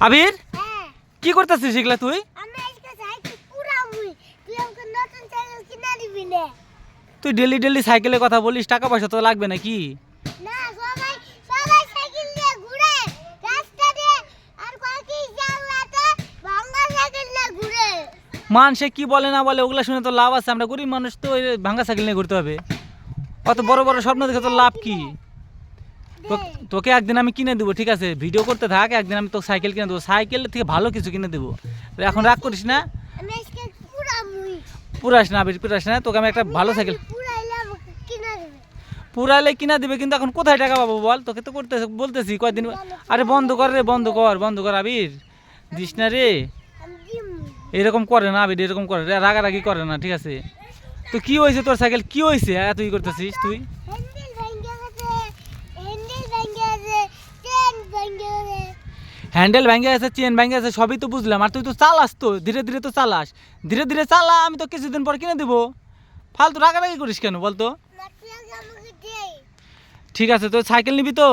আবির? হ্যাঁ। কি করতেছিস এগুলা তুই? তুই ডেলি ডেলি সাইকেলের কথা বলিস টাকা পয়সা তো লাগবে নাকি না সবাই সবাই সাইকেল নিয়ে ঘুরে রাস্তা দিয়ে আর কয়েকই জানলাতে ভাঙা সাইকেল নিয়ে ঘুরে মানুষে কি বলে না বলে ওগুলা শুনে তো লাভ আছে। আমরা গরিব মানুষ তো ওই ভাঙ্গা সাইকেল নিয়ে ঘুরতে হবে। অত বড় বড় স্বপ্ন দেখে তো লাভ কি? তো- তোকে একদিন আমি কিনে দেবো ঠিক আছে? ভিডিও করতে থাক একদিন আমি তোকে সাইকেল কিনে দেবো। সাইকেল থেকে ভালো কিছু কিনে দেবো। এখন রাগ করিস না? পুরাস না আবির পুরাস না। তোকে আমি একটা ভালো সাইকেল পুরা এলে কিনে দিবে। পুরালে কিনা দিবে কিন্তু এখন কোথায় টাকা পাবো বল? তোকে তো করতে বলতেছি কয়দিন আরে বন্ধ কর রে বন্ধ কর বন্ধ কর আবির। দিস না রে। এরকম করে না আবির এরকম করে। রে, রাগারাগি করে না ঠিক আছে? তো কি হয়েছে তোর সাইকেল? কি হয়েছে? এত ই করতেছিস তুই? হ্যান্ডেল ভেঙে গেছে চেন ভেঙে গেছে আছে চেন ভেঙে আছে সবই তো বুঝলাম। আর তুই তো চালাস তো ধীরে ধীরে তো চালাস। ধীরে ধীরে চালা আমি তো কিছুদিন পর কিনে দেবো। ফালতু রাগারাগি করিস কেন বলতো? ঠিক আছে তো সাইকেল নিবি তো?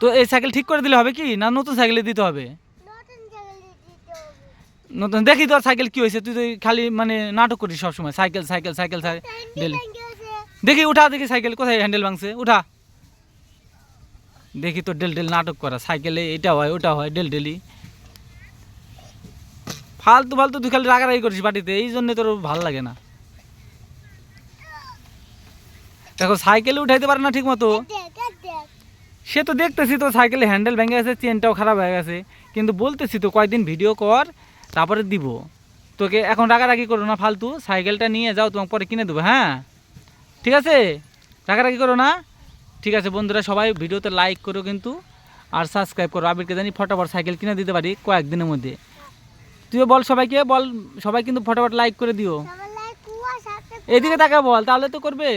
তো এই সাইকেল ঠিক করে দিলে হবে কি? না নতুন সাইকেলে দিতে হবে নতুন সাইকেল দিতে হবে নতুন দেখি তোর সাইকেল কি হয়েছে। তুই তো খালি মানে নাটক করিস সবসময়। Cycle cycle cycle cycle. Daily দেখি উঠা দেখি সাইকেল কোথায় হ্যান্ডেল ভাঙছে। উঠা। দেখি তো ডেল ডেল নাটক করা। সাইকেলে এটা হয় ওটা হয় ডেল ডেলি ফালতু ফালতু তুই খালি রাগারাগি করিস বাড়িতে। এই জন্য তোর ভালো লাগে না। দেখো সাইকেলে উঠাইতে পারে না ঠিক মতো সে তো দেখতেছি তো সাইকেলে হ্যান্ডেল ভেঙে গেছে চেনটাও খারাপ হয়ে গেছে। কিন্তু বলতেছি তো কয়দিন ভিডিও কর। তারপরে দিব। তোকে এখন রাগারাগি করো না ফালতু সাইকেলটা নিয়ে যাও তোমাকে পরে কিনে দেবো হ্যাঁ? ঠিক আছে? রাগারাগি করো না। ঠিক আছে বন্ধুরা সবাই ভিডিওতে লাইক করো কিন্তু আর সাবস্ক্রাইব করো। আবিরকে জানি ফটাফট সাইকেল কিনে দিতে পারি কয়েকদিনের মধ্যে। তুইও বল সবাইকে বল সবাই কিন্তু ফটাফট লাইক করে দিও। এদিকে তাকা বল তাহলে তো করবা।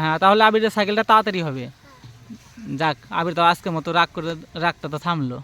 হ্যাঁ তাহলে আবিরের সাইকেলটা তাড়াতাড়ি হবে। যাক আবির তো আজকের মতো রাগ করে রাগটা তো থামলো।